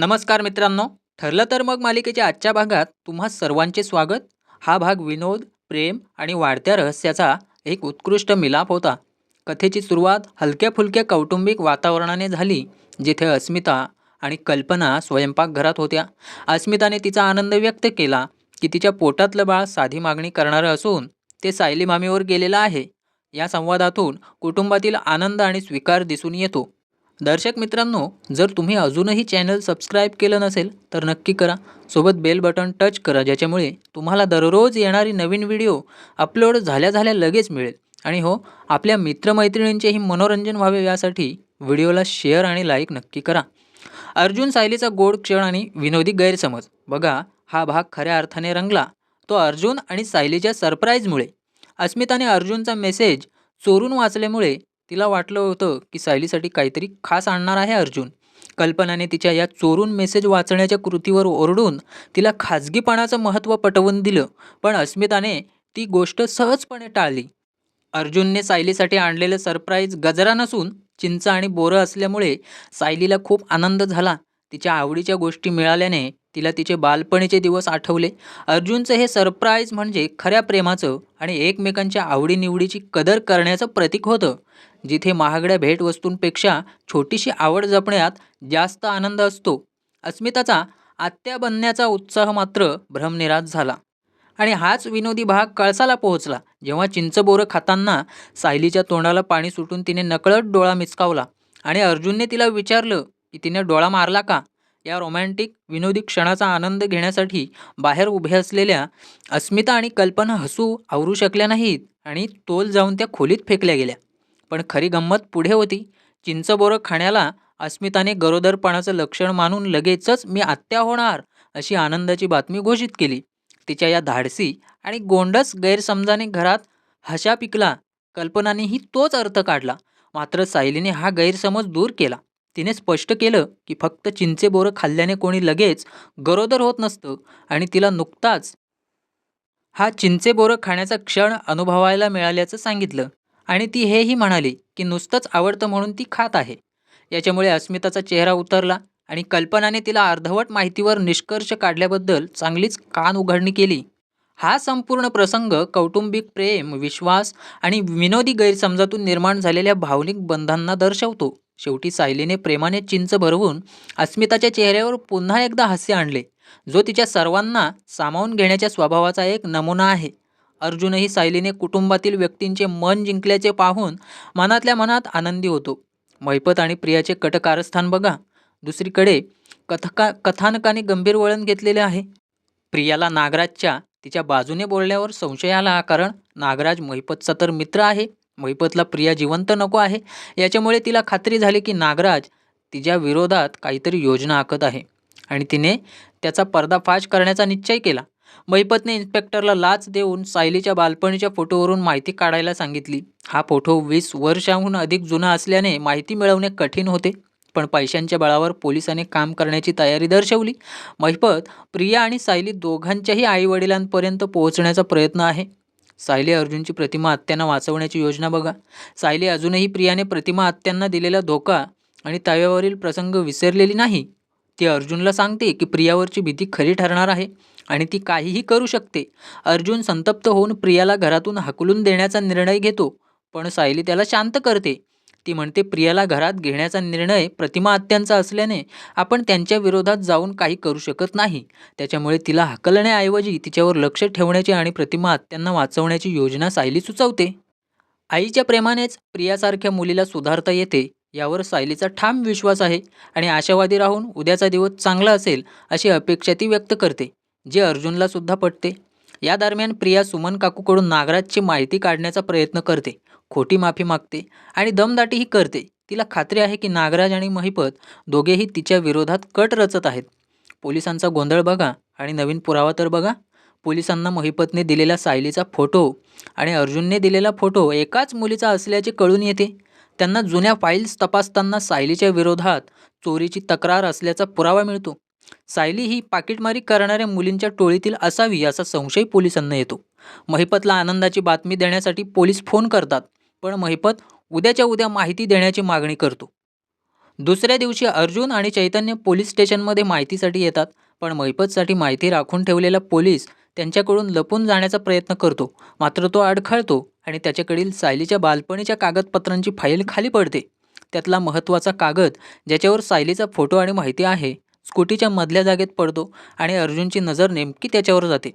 नमस्कार मित्रांनो. ठरलं तर मग मालिकेच्या आजच्या भागात तुम्हा सर्वांचे स्वागत. हा भाग विनोद प्रेम आणि वाढत्या रहस्याचा एक उत्कृष्ट मिलाप होता. कथेची सुरुवात हलक्या फुलक्या कौटुंबिक वातावरणाने झाली जिथे अस्मिता आणि कल्पना स्वयंपाकघरात होत्या. अस्मिताने तिचा आनंद व्यक्त केला की तिच्या पोटातलं बाळ साधी मागणी करणारं असून ते सायली मामीवर गेलेलं आहे. या संवादातून कुटुंबातील आनंद आणि स्वीकार दिसून येतो. दर्शक मित्रांनो जर तुम्ही अजूनही चॅनल सबस्क्राईब केलं नसेल तर नक्की करा. सोबत बेल बटन टच करा ज्याच्यामुळे तुम्हाला दररोज येणारी नवीन व्हिडिओ अपलोड झाल्या झाल्या लगेच मिळेल. आणि हो आपल्या मित्रमैत्रिणींचेही मनोरंजन व्हावे यासाठी व्हिडिओला शेअर आणि लाईक नक्की करा. अर्जुन सायलीचा गोड क्षण आणि विनोदी गैरसमज. बघा हा भाग खऱ्या अर्थाने रंगला. तो अर्जुन आणि सायलीच्या सरप्राईजमुळे. अस्मिताने अर्जुनचा मेसेज चोरून वाचल्यामुळे तिला वाटलं होतं की सायलीसाठी काहीतरी खास आणणार आहे अर्जुन. कल्पनाने तिच्या या चोरून मेसेज वाचण्याच्या कृतीवर ओरडून तिला खाजगीपणाचं महत्त्व पटवून दिलं पण अस्मिताने ती गोष्ट सहजपणे टाळली. अर्जुनने सायलीसाठी आणलेलं सरप्राईज गजरा नसून चिंच आणि बोरं असल्यामुळे सायलीला खूप आनंद झाला. तिच्या आवडीच्या गोष्टी मिळाल्याने तिला तिचे बालपणीचे दिवस आठवले. अर्जुनचं हे सरप्राईज म्हणजे खऱ्या प्रेमाचं आणि एकमेकांच्या आवडीनिवडीची कदर करण्याचं प्रतीक होतं. जिथे महागड्या भेटवस्तूंपेक्षा छोटीशी आवड जपण्यात जास्त आनंद असतो. अस्मिताचा आत्या बनण्याचा उत्साह मात्र भ्रमनिरास झाला. आणि हाच विनोदी भाग कळसाला पोहोचला जेव्हा चिंचबोरं खाताना सायलीच्या तोंडाला पाणी सुटून तिने नकळत डोळा मिचकावला आणि अर्जुनने तिला विचारलं की तिने डोळा मारला का? या रोमॅन्टिक विनोदी क्षणाचा आनंद घेण्यासाठी बाहेर उभे असलेल्या अस्मिता आणि कल्पना हसू आवरू शकल्या नाहीत आणि तोल जाऊन त्या खोलीत फेकल्या गेल्या. पण खरी गंमत पुढे होती. चिंचबोरं खाण्याला अस्मिताने गरोदरपणाचं लक्षण मानून लगेचच मी आत्या होणार अशी आनंदाची बातमी घोषित केली. तिच्या या धाडसी आणि गोंडस गैरसमजाने घरात हशा पिकला. कल्पनानेही तोच अर्थ काढला. मात्र सायलीने हा गैरसमज दूर केला. तिने स्पष्ट केलं की फक्त चिंचे बोरं खाल्ल्याने कोणी लगेच गरोदर होत नसतं आणि तिला नुकताच हा चिंचे बोरं खाण्याचा क्षण अनुभवायला मिळाल्याचं सांगितलं. आणि ती हेही म्हणाली की नुसतंच आवडतं म्हणून ती खात आहे. याच्यामुळे अस्मिताचा चेहरा उतरला आणि कल्पनाने तिला अर्धवट माहितीवर निष्कर्ष काढल्याबद्दल चांगलीच कान उघडणी केली. हा संपूर्ण प्रसंग कौटुंबिक प्रेम विश्वास आणि विनोदी गैरसमजातून निर्माण झालेल्या भावनिक बंधांना दर्शवतो. शेवटी सायलीने प्रेमाने चिंच भरवून अस्मिताच्या चेहऱ्यावर पुन्हा एकदा हास्य आणले. जो तिच्या सर्वांना सामावून घेण्याच्या स्वभावाचा एक नमुना आहे. अर्जुनही सायलीने कुटुंबातील व्यक्तींचे मन जिंकल्याचे पाहून मनातल्या मनात आनंदी होतो. मैपत आणि प्रियाचे कटकारस्थान बघा. दुसरीकडे कथका कथानकाने गंभीर वळण घेतलेले आहे. प्रियाला नागराजच्या तिच्या बाजूने बोलल्यावर संशय आला कारण नागराज महिपतचा तर मित्र आहे. महिपतला प्रिया जिवंत नको आहे. याच्यामुळे तिला खात्री झाली की नागराज तिच्या विरोधात काहीतरी योजना आखत आहे. आणि तिने त्याचा पर्दाफाश करण्याचा निश्चय केला. महिपतने इन्स्पेक्टरला लाच देऊन सायलीच्या बालपणीच्या फोटोवरून माहिती काढायला सांगितली. हा फोटो वीस वर्षाहून अधिक जुना असल्याने माहिती मिळवणे कठीण होते. पण पैशांच्या बळावर पोलिसांनी काम करण्याची तयारी दर्शवली. महिपत प्रिया आणि सायली दोघांच्याही आईवडिलांपर्यंत पोहोचण्याचा प्रयत्न आहे. सायली अर्जुनची प्रतिमा आत्यांना वाचवण्याची योजना बघा. सायली अजूनही प्रियाने प्रतिमा आत्यांना दिलेला धोका आणि तव्यावरील प्रसंग विसरलेली नाही. ती अर्जुनला सांगते की प्रियावरची भीती खरी ठरणार आहे आणि ती काहीही करू शकते. अर्जुन संतप्त होऊन प्रियाला घरातून हकलून देण्याचा निर्णय घेतो पण सायली त्याला शांत करते. ती म्हणते प्रियाला घरात घेण्याचा निर्णय प्रतिमा आत्यांचा असल्याने आपण त्यांच्या विरोधात जाऊन काही करू शकत नाही. त्याच्यामुळे तिला हकलण्याऐवजी तिच्यावर लक्ष ठेवण्याची आणि प्रतिमा आत्यांना वाचवण्याची योजना सायली सुचवते. आईच्या प्रेमानेच प्रियासारख्या मुलीला सुधारता येते. यावर सायलीचा ठाम विश्वास आहे आणि आशावादी राहून उद्याचा दिवस चांगला असेल अशी अपेक्षा ती व्यक्त करते जे अर्जुनला सुद्धा पटते. या दरम्यान प्रिया सुमन काकूकडून नागराजची माहिती काढण्याचा प्रयत्न करते खोटी माफी मागते आणि दमदाटीही करते. तिला खात्री आहे की नागराज आणि महिपत दोघेही तिच्या विरोधात कट रचत आहेत. पोलिसांचा गोंधळ बघा आणि नवीन पुरावा तर बघा. पोलिसांना महिपतने दिलेला सायलीचा फोटो आणि अर्जुनने दिलेला फोटो एकाच मुलीचा असल्याचे कळून येते. त्यांना जुन्या फाईल्स तपासताना सायलीच्या विरोधात चोरीची तक्रार असल्याचा पुरावा मिळतो. सायली ही पाकिटमारी करणाऱ्या मुलींच्या टोळीतील असावी असा संशय पोलिसांना येतो. महिपतला आनंदाची बातमी देण्यासाठी पोलीस फोन करतात पण महिपत उद्याच्या उद्या माहिती देण्याची मागणी करतो. दुसऱ्या दिवशी अर्जुन आणि चैतन्य पोलीस स्टेशनमध्ये माहितीसाठी येतात पण महिपतसाठी माहिती राखून ठेवलेला पोलीस त्यांच्याकडून लपून जाण्याचा प्रयत्न करतो. मात्र तो अडखळतो आणि त्याच्याकडील सायलीच्या बालपणीच्या कागदपत्रांची फाईल खाली पडते. त्यातला महत्त्वाचा कागद ज्याच्यावर सायलीचा फोटो आणि माहिती आहे स्कूटीच्या मधल्या जागेत पडतो आणि अर्जुनची नजर नेमकी त्याच्यावर जाते.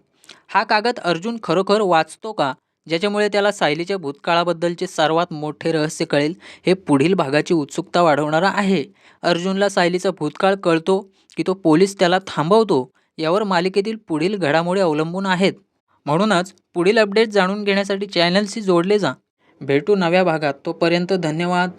हा कागद अर्जुन खरोखर वाचतो का ज्याच्यामुळे त्याला सायलीच्या भूतकाळाबद्दलचे सर्वात मोठे रहस्य कळेल हे पुढील भागाची उत्सुकता वाढवणारा आहे. अर्जुनला सायलीचा भूतकाळ कळतो की तो पोलीस त्याला थांबवतो यावर मालिकेतील पुढील घडामोडी अवलंबून आहेत. म्हणूनच पुढील अपडेट जाणून घेण्यासाठी चॅनलशी जोडले जा. भेटू नव्या भागात. तोपर्यंत धन्यवाद.